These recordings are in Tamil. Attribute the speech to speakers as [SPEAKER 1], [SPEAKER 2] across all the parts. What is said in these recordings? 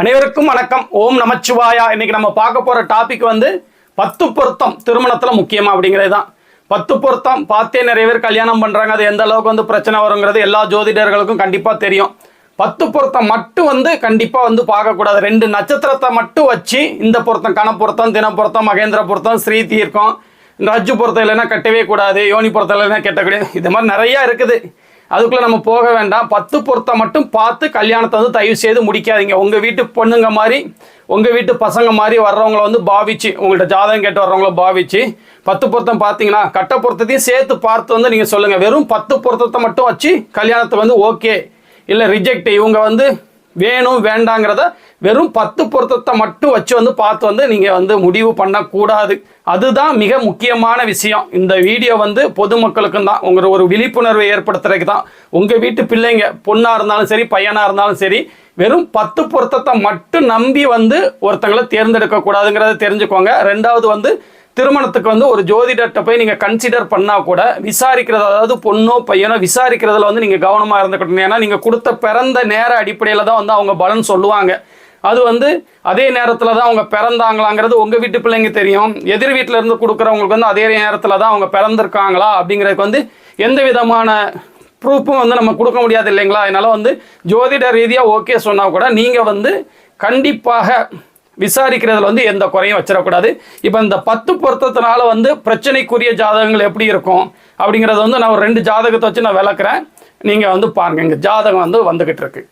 [SPEAKER 1] அனைவருக்கும் வணக்கம். ஓம் நமச்சிவாயா. இன்னைக்கு நம்ம பார்க்க போற டாபிக் வந்து பத்து பொருத்தம் திருமணத்துல முக்கியமா அப்படிங்கிறது தான். பத்து பொருத்தம் பார்த்தே நிறைய பேர் கல்யாணம் பண்றாங்க. அது எந்த அளவுக்கு வந்து பிரச்சனை வருங்கிறது எல்லா ஜோதிடர்களுக்கும் கண்டிப்பா தெரியும். பத்து பொருத்தம் மட்டும் வந்து கண்டிப்பா வந்து பார்க்கக்கூடாது. ரெண்டு நட்சத்திரத்தை மட்டும் வச்சு இந்த பொருத்தம் கண பொருத்தம் தின பொருத்தம் மகேந்திர பொருத்தம் ஸ்ரீ தீர்க்கம் ரஜ்ஜு பொருத்தம் இல்லைன்னா கட்டவே கூடாது யோனி பொருத்தம் இல்லைன்னா கட்டக்கூடாது. இது மாதிரி நிறைய இருக்குது. அதுக்குள்ள நம்ம போக வேண்டாம். பத்து பொருத்தம் மட்டும் பார்த்து கல்யாணத்தை வந்து தயவு செய்து முடிக்காதீங்க. உங்க வீட்டு பொண்ணுங்க மாதிரி உங்க வீட்டு பசங்க மாதிரி வர்றவங்கள வந்து பாவிச்சு உங்கள்ட்ட ஜாதகம் கேட்டு வர்றவங்கள பாவிச்சு பத்து பொருத்தம் பார்த்தீங்கன்னா கட்ட பொருத்தத்தையும் சேர்த்து பார்த்து வந்து நீங்க சொல்லுங்க. வெறும் பத்து பொருத்தத்தை மட்டும் வச்சு கல்யாணத்தை வந்து ஓகே இல்லை ரிஜெக்ட் இவங்க வந்து வேணும் வேண்டாங்கிறத வெறும் பத்து பொருத்தத்தை மட்டும் வச்சு வந்து பார்த்து வந்து நீங்கள் வந்து முடிவு பண்ணக்கூடாது. அதுதான் மிக முக்கியமான விஷயம். இந்த வீடியோ வந்து பொதுமக்களுக்கும் தான். உங்கள் ஒரு விழிப்புணர்வை ஏற்படுத்துறதுக்கு தான். உங்கள் வீட்டு பிள்ளைங்க பொண்ணாக இருந்தாலும் சரி பையனாக இருந்தாலும் சரி வெறும் பத்து பொருத்தத்தை மட்டும் நம்பி வந்து ஒருத்தங்களை தேர்ந்தெடுக்கக்கூடாதுங்கிறத தெரிஞ்சுக்கோங்க. ரெண்டாவது வந்து திருமணத்துக்கு வந்து ஒரு ஜோதிடர்கிட்ட போய் நீங்கள் கன்சிடர் பண்ணால் கூட விசாரிக்கிறது அதாவது பொண்ணோ பையனோ விசாரிக்கிறதுல வந்து நீங்கள் கவனமாக இருந்துக்கணும். ஏன்னா நீங்கள் கொடுத்த பிறந்த நேர அடிப்படையில் தான் வந்து அவங்க பலன் சொல்லுவாங்க. அது வந்து அதே நேரத்தில் தான் அவங்க பிறந்தாங்களாங்கிறது உங்கள் வீட்டு பிள்ளைங்க தெரியும். எதிர் வீட்டில் இருந்து கொடுக்குறவங்களுக்கு வந்து அதே நேரத்தில் தான் அவங்க பிறந்திருக்காங்களா அப்படிங்கிறதுக்கு வந்து எந்த விதமான ப்ரூஃபும் வந்து நம்ம கொடுக்க முடியாது இல்லைங்களா? அதனால் வந்து ஜோதிட ரீதியாக ஓகே சொன்னால் கூட நீங்கள் வந்து கண்டிப்பாக விசாரிக்கிறதுல வந்து எந்த குறையும் வச்சிடக்கூடாது. இப்போ இந்த பத்து பொருத்தத்தினால வந்து பிரச்சனைக்குரிய ஜாதகங்கள் எப்படி இருக்கும்? அப்படிங்கிறத வந்து நான் ஒரு ரெண்டு ஜாதகத்தை வச்சு நான் விளக்குறேன். நீங்கள் வந்து பாருங்க இங்கே ஜாதகம் வந்து வந்துக்கிட்டு இருக்கு.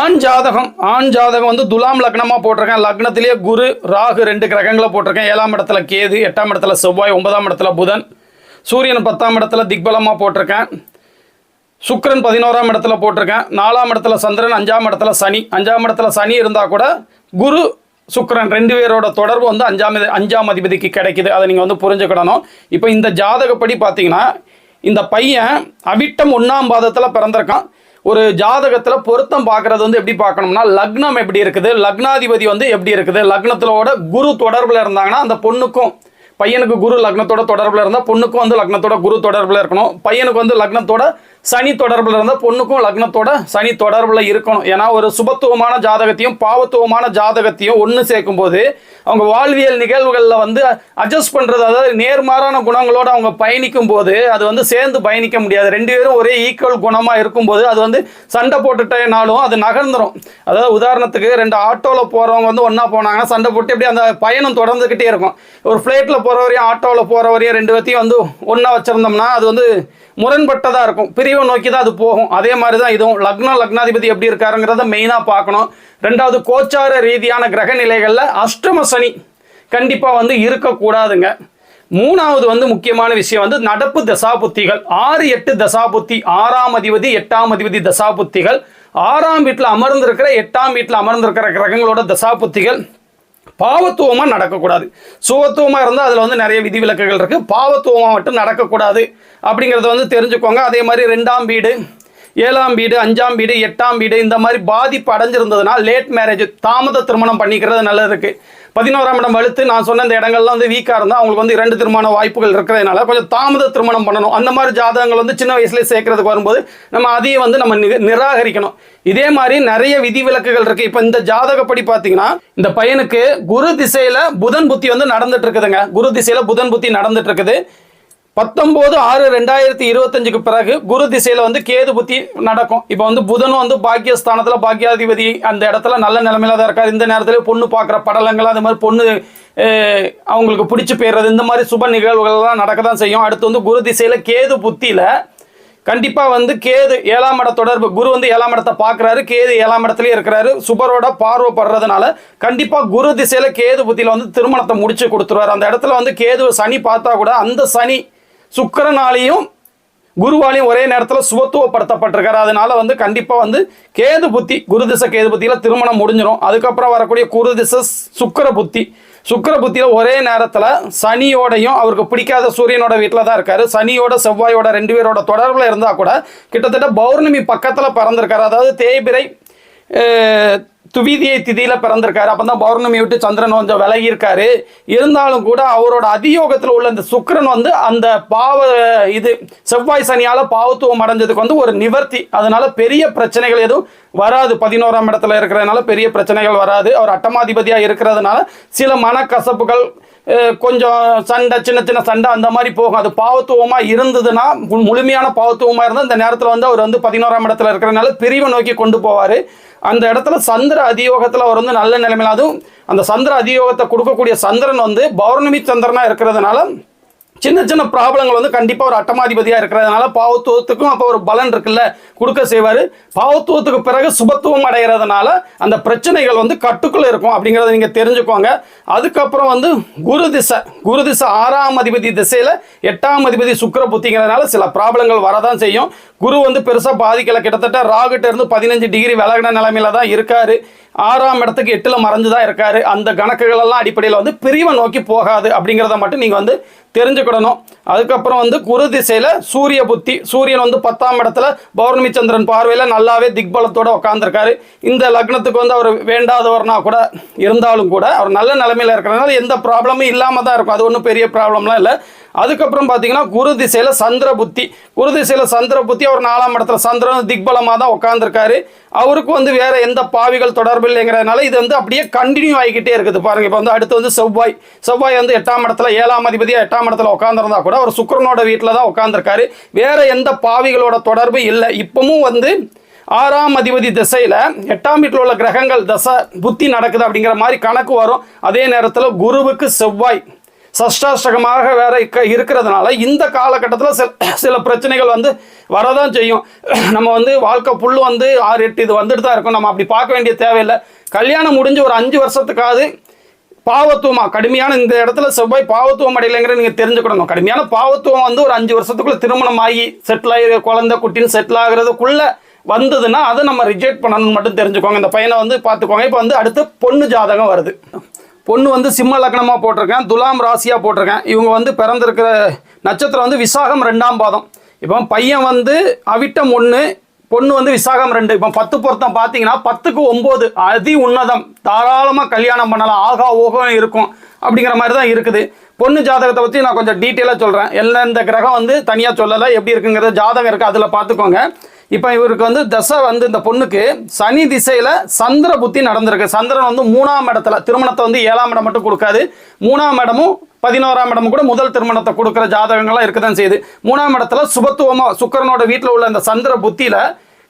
[SPEAKER 1] ஆண் ஜாதகம் ஆண் ஜாதகம் வந்து துலாம் லக்னமாக போட்டிருக்கேன். லக்னத்திலேயே குரு ராகு ரெண்டு கிரகங்களை போட்டிருக்கேன். ஏழாம் இடத்துல கேது எட்டாம் இடத்துல செவ்வாய் ஒன்பதாம் இடத்துல புதன் சூரியன் பத்தாம் இடத்துல திக்பலமாக போட்டிருக்கேன். சுக்கரன் பதினோராம் இடத்துல போட்டிருக்கேன். நாலாம் இடத்துல சந்திரன் அஞ்சாம் இடத்துல சனி. அஞ்சாம் இடத்துல சனி இருந்தால் கூட குரு சுக்கரன் ரெண்டு பேரோட தொடர்பு வந்து அஞ்சாம் அஞ்சாம் அதிபதிக்கு கிடைக்குது. அதை நீங்கள் வந்து புரிஞ்சுக்கிடணும். இப்போ இந்த ஜாதகப்படி பார்த்தீங்கன்னா இந்த பையன் அவிட்டம் ஒன்றாம் பாதத்தில் பிறந்திருக்கான். ஒரு ஜாதகத்தில் பொருத்தம் பார்க்குறது வந்து எப்படி பார்க்கணும்னா லக்னம் எப்படி இருக்குது லக்னாதிபதி வந்து எப்படி இருக்குது லக்னத்திலோட குரு தொடர்பில் இருந்தாங்கன்னா அந்த பொண்ணுக்கும் பையனுக்கு குரு லக்னத்தோட தொடர்பில் இருந்தால் பொண்ணுக்கும் வந்து லக்னத்தோட குரு தொடர்பில் இருக்கணும். பையனுக்கு வந்து லக்னத்தோட சனி தொடர்பில் இருந்தால் பொண்ணுக்கும் லக்னத்தோட சனி தொடர்பில் இருக்கணும். ஏன்னா ஒரு சுபத்துவமான ஜாதகத்தையும் பாவத்துவமான ஜாதகத்தையும் ஒன்று சேர்க்கும்போது அவங்க வாழ்வியல் நிகழ்வுகளில் வந்து அட்ஜஸ்ட் பண்ணுறது அதாவது நேர்மாறான குணங்களோடு அவங்க பயணிக்கும் போது அது வந்து சேர்ந்து பயணிக்க முடியாது. ரெண்டு பேரும் ஒரே ஈக்குவல் குணமாக இருக்கும்போது அது வந்து சண்டை போட்டுட்டேனாலும் அது நகர்ந்துடும் அதாவது உதாரணத்துக்கு ரெண்டு ஆட்டோவில் போகிறவங்க வந்து ஒன்றா போனாங்கன்னா சண்டை போட்டு அப்படியே அந்த பயணம் தொடர்ந்துக்கிட்டே இருக்கும். ஒரு ஃப்ளைட்டில் போகிற வரையும் ஆட்டோவில் போகிற வரையும் ரெண்டு பேர்த்தையும் வந்து ஒன்றா வச்சுருந்தோம்னா அது வந்து முரண்பட்டதாக இருக்கும். பிரிவை நோக்கி தான் அது போகும். அதே மாதிரி தான் இதுவும். லக்னம் லக்னாதிபதி எப்படி இருக்காருங்கிறத மெயினாக பார்க்கணும். ரெண்டாவது கோச்சார ரீதியான கிரக நிலைகளில் அஷ்டம சனி கண்டிப்பாக வந்து இருக்கக்கூடாதுங்க. மூணாவது வந்து முக்கியமான விஷயம் வந்து நடப்பு தசாபுத்திகள். ஆறு எட்டு தசாபுத்தி ஆறாம் அதிபதி எட்டாம் அதிபதி தசாபுத்திகள். ஆறாம் வீட்டில் அமர்ந்திருக்கிற எட்டாம் வீட்டில் அமர்ந்திருக்கிற கிரகங்களோட தசாபுத்திகள். பாவத்துவமாக நடக்கக்கூடாது. சுவத்துவமாக இருந்தால் அதில் வந்து நிறைய விதிவிலக்குகள் இருக்குது பாவத்துவமாக மட்டும் நடக்கக்கூடாது அப்படிங்கிறத வந்து தெரிஞ்சுக்கோங்க. அதே மாதிரி ரெண்டாம் வீடு ஏழாம் வீடு அஞ்சாம் வீடு எட்டாம் வீடு இந்த மாதிரி பாதிப்பு அடைஞ்சிருந்ததுன்னா லேட் மேரேஜ் தாமத திருமணம் பண்ணிக்கிறது நல்லது இருக்குது பதினோராம் இடம் வலுத்து நான் சொன்ன இந்த இடங்கள்லாம் வந்து வீக்காக இருந்தால் அவங்களுக்கு வந்து இரண்டு திருமண வாய்ப்புகள் இருக்கிறதுனால கொஞ்சம் தாமத திருமணம் பண்ணணும். அந்த மாதிரி ஜாதகங்கள் வந்து சின்ன வயசுலேயே சேர்க்கறதுக்கு வரும்போது நம்ம அதையும் வந்து நம்ம நி- நிராகரிக்கணும். இதே மாதிரி நிறைய விதிவிலக்குகள் இருக்கு. இப்போ இந்த ஜாதகப்படி பார்த்தீங்கன்னா இந்த பையனுக்கு குரு திசையில புதன் புத்தி வந்து நடந்துட்டு இருக்குதுங்க. குரு திசையில புதன் புத்தி நடந்துட்டு இருக்குது. பத்தொம்போது ஆறு ரெண்டாயிரத்தி இருபத்தஞ்சுக்கு பிறகு குரு திசையில் வந்து கேது புத்தி நடக்கும். இப்போ வந்து புதனும் வந்து பாக்கியஸ்தானத்தில் பாக்கியாதிபதி அந்த இடத்துல நல்ல நிலைமையில தான் இருக்கார். இந்த நேரத்தில் பொண்ணு பார்க்குற படலங்கள் அது மாதிரி பொண்ணு அவங்களுக்கு பிடிச்சி போயிடுறது இந்த மாதிரி சுப நிகழ்வுகள்லாம் நடக்க தான் செய்யும். அடுத்து வந்து குரு திசையில் கேது புத்தியில் கண்டிப்பாக வந்து கேது ஏழாம் இட தொடர்பு குரு வந்து ஏழாம் இடத்தை பார்க்குறாரு கேது ஏழாம் இடத்துலயே இருக்கிறாரு. சுபரோட பார்வைப்படுறதுனால கண்டிப்பாக குரு திசையில் கேது புத்தியில் வந்து திருமணத்தை முடிச்சு கொடுத்துருவார். அந்த இடத்துல வந்து கேது சனி பார்த்தா கூட அந்த சனி சுக்கிரனாலையும் குருவாலையும் ஒரே நேரத்தில் சுபத்துவப்படுத்தப்பட்டிருக்காரு. அதனால வந்து கண்டிப்பாக வந்து கேது புத்தி குரு திசை கேது புத்தியில் திருமணம் முடிஞ்சிடும் அதுக்கப்புறம் வரக்கூடிய குரு திசை சுக்கர புத்தி. சுக்கிர புத்தியில் ஒரே நேரத்தில் சனியோடையும் அவருக்கு பிடிக்காத சூரியனோட வீட்டில் தான் இருக்காரு. சனியோட செவ்வாயோட ரெண்டு பேரோட தொடர்பில் இருந்தால் கூட கிட்டத்தட்ட பௌர்ணமி பக்கத்தில் பறந்திருக்காரு. அதாவது தேய்பிரை துவிதியை திதியில பிறந்திருக்காரு. அப்பதான் பௌர்ணமி விட்டு சந்திரன் கொஞ்சம் விலகி இருக்காரு இருந்தாலும் கூட அவரோட அதியோகத்துல உள்ள இந்த சுக்கரன் வந்து அந்த பாவ இது செவ்வாய் சனியால பாவத்துவம் அடைஞ்சதுக்கு வந்து ஒரு நிவர்த்தி. அதனால பெரிய பிரச்சனைகள் எதுவும் வராது. பதினோராம் இடத்துல இருக்கிறதுனால பெரிய பிரச்சனைகள் வராது. அவர் அட்டமாதிபதியாக இருக்கிறதுனால சில மனக்கசப்புகள் கொஞ்சம் சண்டை சின்ன சின்ன சண்டை அந்த மாதிரி போகும். அது பாவத்துவமாக இருந்ததுன்னா மு- முழுமையான பாவத்துவமாக இருந்தால் இந்த நேரத்தில் வந்து அவர் வந்து பதினோராம் இடத்துல இருக்கிறதுனால பிரிவை நோக்கி கொண்டு போவார். அந்த இடத்துல சந்திர அதியோகத்தில் அவர் வந்து நல்ல நிலைமையில அதுவும் அந்த சந்திர அதியோகத்தை கொடுக்கக்கூடிய சந்திரன் வந்து பௌர்ணமி சந்திரனாக இருக்கிறதுனால சின்ன சின்ன ப்ராப்ளங்கள் வந்து கண்டிப்பாக ஒரு அட்டமாதிபதியாக இருக்கிறதுனால பாவத்துவத்துக்கும் அப்போ ஒரு பலன் இருக்குல்ல கொடுக்க செய்வார். பாவத்துவத்துக்கு பிறகு சுபத்துவம் அடைகிறதுனால அந்த பிரச்சனைகள் வந்து கட்டுக்குள்ளே இருக்கும் அப்படிங்கிறத நீங்கள் தெரிஞ்சுக்கோங்க. அதுக்கப்புறம் வந்து குரு திசை குரு திசை ஆறாம் அதிபதி திசையில் எட்டாம் அதிபதி சுக்கர புத்திங்கிறதுனால சில ப்ராப்ளங்கள் வரதான் செய்யும். குரு வந்து பெருசாக பாதிக்கலை கிட்டத்தட்ட ராகுட்ட இருந்து பதினஞ்சு டிகிரி விலகின நிலைமையில தான் இருக்காரு. ஆறாம் இடத்துக்கு எட்டில் மறைஞ்சு தான் இருக்காரு. அந்த கணக்குகளெல்லாம் அடிப்படையில் வந்து பிரிவை நோக்கி போகாது அப்படிங்கிறத மட்டும் நீங்கள் வந்து தெரிஞ்சுக்கிடணும். அதுக்கப்புறம் வந்து குரு திசையில் சூரிய புத்தி சூரியன் வந்து பத்தாம் இடத்துல பௌர்ணமி சந்திரன் பார்வையில் நல்லாவே திக்பலத்தோட உட்காந்துருக்காரு இந்த லக்னத்துக்கு வந்து அவர் வேண்டாதவர்னா கூட இருந்தாலும் கூட அவர் நல்ல நிலைமையில இருக்கிறதுனால எந்த ப்ராப்ளமும் இல்லாமல் தான் இருக்கும். அது ஒன்றும் பெரிய ப்ராப்ளம்லாம் இல்லை. அதுக்கப்புறம் பார்த்தீங்கன்னா குரு திசையில் சந்திர புத்தி. குரு திசையில் சந்திர புத்தி அவர் நாலாம் இடத்துல சந்திரன் திக்பலமாக தான் உட்காந்துருக்காரு அவருக்கு வந்து வேற எந்த பாவிகள் தொடர்பு இல்லைங்கிறதுனால இது வந்து அப்படியே கண்டினியூ ஆகிக்கிட்டே இருக்குது. பாருங்க இப்போ வந்து அடுத்து வந்து செவ்வாய். செவ்வாய் வந்து எட்டாம் இடத்துல ஏழாம் அதிபதியாக எட்டாம் இடத்துல உட்காந்துருந்தா கூட அவர் சுக்கரனோட வீட்டில் தான் உட்காந்துருக்காரு வேற எந்த பாவிகளோட தொடர்பு இல்லை. இப்பவும் வந்து ஆறாம் அதிபதி திசையில் எட்டாம் வீட்டில் உள்ள கிரகங்கள் தசை புத்தி நடக்குது அப்படிங்கிற மாதிரி கணக்கு வரும். அதே நேரத்தில் குருவுக்கு செவ்வாய் சஷ்டாஷ்டகமாக வேற இருக்கிறதுனால இந்த காலகட்டத்தில் சில சில பிரச்சனைகள் வந்து வரதான் செய்யும். நம்ம வந்து வாழ்க்கை புல் வந்து ஆறு எட்டு இது வந்துட்டு தான் இருக்கும். நம்ம அப்படி பார்க்க வேண்டிய தேவையில்லை. கல்யாணம் முடிஞ்சு ஒரு அஞ்சு வருஷத்துக்காவது பாவத்துவமா? கடுமையான இந்த இடத்துல செவ்வாய் பாவத்துவம் அடையலைங்கிற நீங்க தெரிஞ்சுக்கணும். கடுமையான பாவத்துவம் வந்து ஒரு அஞ்சு வருஷத்துக்குள்ள திருமணம் ஆகி செட்டில் ஆகி குழந்தை குட்டின்னு செட்டில் ஆகுறதுக்குள்ள வந்ததுன்னா அதை நம்ம ரிஜெக்ட் பண்ணணும்னு மட்டும் தெரிஞ்சுக்கோங்க. இந்த பையனை வந்து பார்த்துக்கோங்க. இப்போ வந்து அடுத்து பொண்ணு ஜாதகம் வருது. பொண்ணு வந்து சிம்ம லக்னமாக போட்டிருக்கேன் துலாம் ராசியாக போட்டிருக்கேன். இவங்க வந்து பிறந்திருக்கிற நட்சத்திரம் வந்து விசாகம் ரெண்டாம் பாதம். இப்போ பையன் வந்து அவிட்டம் ஒன்று பொண்ணு வந்து விசாகம் ரெண்டு. இப்போ பத்து பொருத்தம் பார்த்தீங்கன்னா பத்துக்கு ஒம்பது. அதி உன்னதம். தாராளமாக கல்யாணம் பண்ணலாம். ஆகா ஓகம் இருக்கும். அப்படிங்கிற மாதிரி தான் இருக்குது. பொண்ணு ஜாதகத்தை பற்றி நான் கொஞ்சம் டீட்டெயிலாக சொல்கிறேன் எந்தெந்த கிரகம் வந்து தனியாக சொல்லலை எப்படி இருக்குங்கிறத ஜாதகம் இருக்குது அதில் பார்த்துக்கோங்க இப்போ இவருக்கு வந்து தசை வந்து இந்த பொண்ணுக்கு சனி திசையில் சந்திர புத்தி நடந்திருக்கு. சந்திரன் வந்து மூணாம் இடத்துல திருமணத்தை வந்து ஏழாம் இடம் மட்டும் கொடுக்காது. மூணாம் இடமும் பதினோராம் இடம் கூட முதல் திருமணத்தை கொடுக்குற ஜாதகங்கள்லாம் இருக்க தான் செய்யுது. மூணாம் இடத்துல சுபத்துவமாக சுக்கரனோட வீட்டில் உள்ள அந்த சந்திர புத்தியில்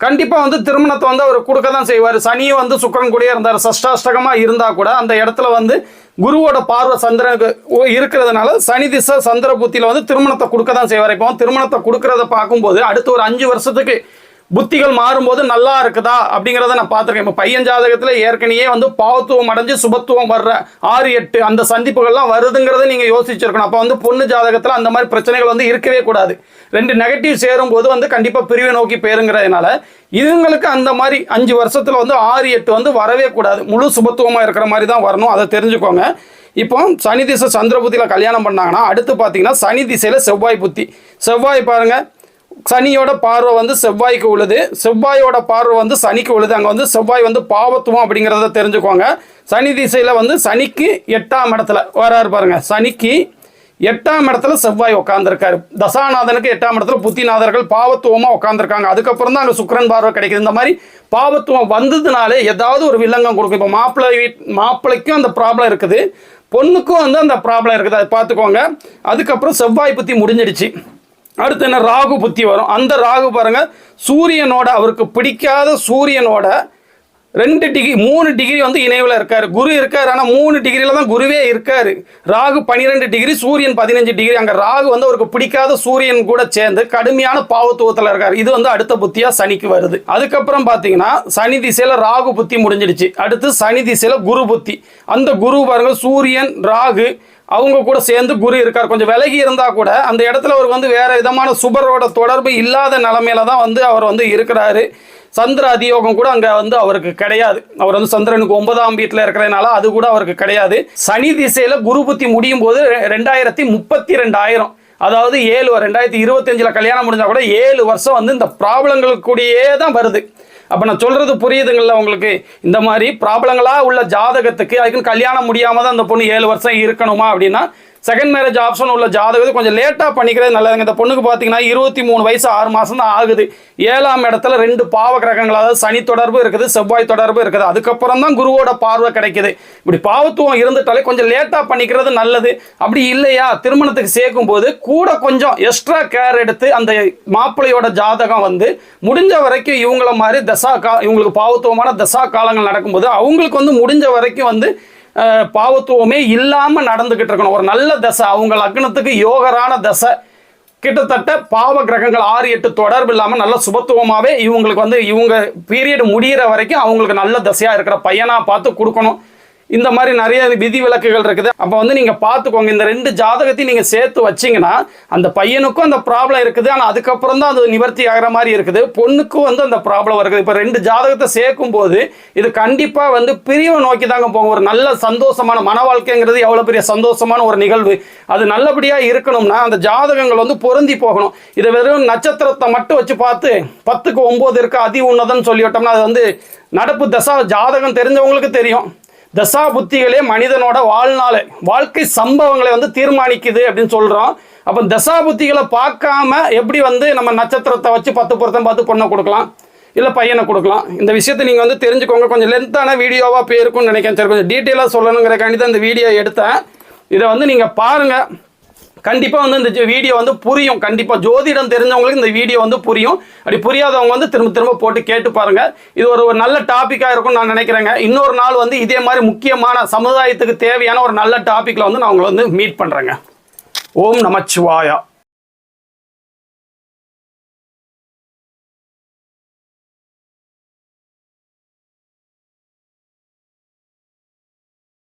[SPEAKER 1] கண்டிப்பாக வந்து திருமணத்தை வந்து அவர் கொடுக்க தான் செய்வார். சனியும் வந்து சுக்கரன் கூடயே இருந்தார். சஷ்டாஷ்டகமாக இருந்தால் கூட அந்த இடத்துல வந்து குருவோட பார்வை சந்திரனுக்கு இருக்கிறதுனால சனி திசை சந்திர புத்தியில் வந்து திருமணத்தை கொடுக்க தான் செய்வார். இப்போ திருமணத்தை கொடுக்கறத பார்க்கும்போது அடுத்து ஒரு அஞ்சு வருஷத்துக்கு புத்திகள் மாறும்போது நல்லா இருக்குதா அப்படிங்கிறத நான் பார்த்துருக்கேன். இப்போ பையன் ஜாதகத்தில் ஏற்கனவே வந்து பாவத்துவம் அடைஞ்சு சுபத்துவம் வர்ற ஆறு எட்டு அந்த சந்திப்புகள்லாம் வருதுங்கிறத நீங்கள் யோசிச்சிருக்கணும். அப்போ வந்து பொண்ணு ஜாதகத்தில் அந்த மாதிரி பிரச்சனைகள் வந்து இருக்கவே கூடாது. ரெண்டு நெகட்டிவ் சேரும்போது வந்து கண்டிப்பாக பிரிவை நோக்கி போயிருங்கிறதுனால இதுங்களுக்கு அந்த மாதிரி அஞ்சு வருஷத்தில் வந்து ஆறு எட்டு வந்து வரவே கூடாது. முழு சுபத்துவமாக இருக்கிற மாதிரி தான் வரணும். அதை தெரிஞ்சுக்கோங்க. இப்போ சனி திசை சந்திர புத்தியில் கல்யாணம் பண்ணாங்கன்னா அடுத்து பார்த்தீங்கன்னா சனி திசையில் செவ்வாய் புத்தி. செவ்வாய் பாருங்கள் சனியோட பார்வை வந்து செவ்வாய்க்கு உள்ளது. செவ்வாயோட பார்வை வந்து சனிக்கு உழுது அங்கே வந்து செவ்வாய் வந்து பாவத்துவம் அப்படிங்கிறத தெரிஞ்சுக்கோங்க. சனி திசையில் வந்து சனிக்கு எட்டாம் இடத்துல வராரு பாருங்க. சனிக்கு எட்டாம் இடத்துல செவ்வாய் உட்காந்துருக்காரு தசாநாதனுக்கு எட்டாம் இடத்துல புத்திநாதர்கள் பாவத்துவமாக உட்காந்துருக்காங்க அதுக்கப்புறம் தான் அங்கே சுக்கரன் பார்வை கிடைக்குது. இந்த மாதிரி பாவத்துவம் வந்ததுனாலே ஏதாவது ஒரு வில்லங்கம் கொடுக்கும். இப்போ மாப்பிள்ளை வீட் மாப்பிள்ளைக்கும் அந்த ப்ராப்ளம் இருக்குது. பொண்ணுக்கும் வந்து அந்த ப்ராப்ளம் இருக்குது. அதை பார்த்துக்கோங்க. அதுக்கப்புறம் செவ்வாய் புத்தி முடிஞ்சிடுச்சு. அடுத்து என்ன? ராகு புத்தி வரும். அந்த ராகு பாருங்கள் சூரியனோட அவருக்கு பிடிக்காத சூரியனோட ரெண்டு டிகிரி மூணு டிகிரி வந்து இணைவில் இருக்கார். குரு இருக்கார் ஆனால் மூணு டிகிரியில் தான் குருவே இருக்கார். ராகு பன்னிரெண்டு டிகிரி சூரியன் பதினஞ்சு டிகிரி. அங்கே ராகு வந்து அவருக்கு பிடிக்காத சூரியன் கூட சேர்ந்து கடுமையான பாவத்துவத்தில் இருக்கார். இது வந்து அடுத்த புத்தியாக சனிக்கு வருது. அதுக்கப்புறம் பார்த்தீங்கன்னா சனி திசையில் ராகு புத்தி முடிஞ்சிடுச்சு. அடுத்து சனி திசையில் குரு புத்தி. அந்த குரு பாருங்கள் சூரியன் ராகு அவங்க கூட சேர்ந்து குரு இருக்கார். கொஞ்சம் விலகி இருந்தால் கூட அந்த இடத்துல அவர் வந்து வேறு விதமான சுபரோட தொடர்பு இல்லாத நிலமையில தான் வந்து அவர் வந்து இருக்கிறாரு. சந்திர அதியோகம் கூட அங்கே வந்து அவருக்கு கிடையாது. அவர் வந்து சந்திரனுக்கு ஒன்பதாம் வீட்டில் இருக்கிறதுனால அது கூட அவருக்கு கிடையாது. சனி திசையில் குரு புத்தி முடியும் போது ரெண்டாயிரத்தி முப்பத்தி ரெண்டாயிரம் அதாவது ஏழு ரெண்டாயிரத்தி இருபத்தஞ்சில் கல்யாணம் முடிஞ்சால் கூட ஏழு வருஷம் வந்து இந்த ப்ராப்ளங்களுக்குடியே கூடயே தான் வருது. அப்போ நான் சொல்கிறது புரியுதுங்களா உங்களுக்கு? இந்த மாதிரி ப்ராப்ளங்களாக உள்ள ஜாதகத்துக்கு அதுக்குன்னு கல்யாணம் முடியாமல் தான் அந்த பொண்ணு ஏழு வருஷம் இருக்கணுமா அப்படின்னா செகண்ட் மேரேஜ் ஆப்ஷன் உள்ள ஜாதகத்தை கொஞ்சம் லேட்டாக பண்ணிக்கிறது நல்லதுங்க. இந்த பொண்ணுக்கு பார்த்தீங்கன்னா இருபத்தி மூணு வயசு ஆறு மாதம் தான் ஆகுது. ஏழாம் இடத்துல ரெண்டு பாவ கிரகங்கள் அதாவது சனி தொடர்பு இருக்குது செவ்வாய் தொடர்பு இருக்குது. அதுக்கப்புறம் தான் குருவோட பார்வை கிடைக்குது. இப்படி பாவத்துவம் இருந்துட்டாலே கொஞ்சம் லேட்டாக பண்ணிக்கிறது நல்லது. அப்படி இல்லையா? திருமணத்துக்கு சேர்க்கும் போது கூட கொஞ்சம் எக்ஸ்ட்ரா கேர் எடுத்து அந்த மாப்பிள்ளையோட ஜாதகம் வந்து முடிஞ்ச வரைக்கும் இவங்கள மாதிரி தசா கா இவங்களுக்கு பாவத்துவமான தசா காலங்கள் நடக்கும்போது அவங்களுக்கு வந்து முடிஞ்ச வரைக்கும் வந்து பாவத்துவமே இல்லாமல் நடந்துக்கிட்டு இருக்கணும். ஒரு நல்ல தசை அவங்க லக்னத்துக்கு யோகரான தசை. கிட்டத்தட்ட பாவ கிரகங்கள் ஆறு எட்டு தொடர்பு இல்லாமல் நல்ல சுபத்துவமாகவே இவங்களுக்கு வந்து இவங்க பீரியட் முடியிற வரைக்கும் அவங்களுக்கு நல்ல தசையாக இருக்கிற பையனாக பார்த்து கொடுக்கணும். இந்த மாதிரி நிறைய விதி விலக்குகள் இருக்குது. அப்போ வந்து நீங்கள் பார்த்துக்கோங்க இந்த ரெண்டு ஜாதகத்தையும் நீங்கள் சேர்த்து வச்சீங்கன்னா அந்த பையனுக்கும் அந்த ப்ராப்ளம் இருக்குது. ஆனால் அதுக்கப்புறம் தான் அது நிவர்த்தி ஆகிற மாதிரி இருக்குது. பொண்ணுக்கும் வந்து அந்த ப்ராப்ளம் இருக்குது. இப்போ ரெண்டு ஜாதகத்தை சேர்க்கும் போது இது கண்டிப்பாக வந்து பிரிவை நோக்கி தாங்க போகும். ஒரு நல்ல சந்தோஷமான மன வாழ்க்கைங்கிறது எவ்வளோ பெரிய சந்தோஷமான ஒரு நிகழ்வு. அது நல்லபடியாக இருக்கணும்னா அந்த ஜாதகங்கள் வந்து பொருந்தி போகணும். இதை வெறும் நட்சத்திரத்தை மட்டும் வச்சு பார்த்து பத்துக்கு ஒம்பது இருக்கு அதி உன்னதன்னு சொல்லிவிட்டோம்னா அது வந்து நடப்பு தசா ஜாதகம் தெரிஞ்சவங்களுக்கு தெரியும். தசா புத்திகளே மனிதனோட வாழ்நாளை வாழ்க்கை சம்பவங்களை வந்து தீர்மானிக்குது அப்படின்னு சொல்கிறோம் அப்போ தசா புத்திகளை பார்க்காம எப்படி வந்து நம்ம நட்சத்திரத்தை வச்சு பத்து பொருத்தம் பார்த்து பொண்ணை கொடுக்கலாம்? இல்லை பையனை கொடுக்கலாம்? இந்த விஷயத்தை நீங்கள் வந்து தெரிஞ்சுக்கோங்க. கொஞ்சம் லென்த்தான வீடியோவாக போயிருக்கும்னு நினைக்கிறேன். சரி கொஞ்சம் டீட்டெயிலாக சொல்லணுங்கிறக்காண்டி தான் இந்த வீடியோ எடுத்தேன். இதை வந்து நீங்கள் பாருங்கள் கண்டிப்பாக வந்து இந்த வீடியோ வந்து புரியும். கண்டிப்பாக ஜோதிடம் தெரிஞ்சவங்களுக்கு இந்த வீடியோ வந்து புரியும். அப்படி புரியாதவங்க வந்து திரும்ப திரும்ப போட்டு கேட்டு பாருங்கள் இது ஒரு ஒரு நல்ல டாப்பிக்காக இருக்கும்னு நான் நினைக்கிறேங்க. இன்னொரு நாள் வந்து இதே மாதிரி முக்கியமான சமுதாயத்துக்கு தேவையான ஒரு நல்ல டாப்பிக்கில் வந்து நான் உங்களை வந்து மீட் பண்ணுறேங்க ஓம் நமச்சிவாயா.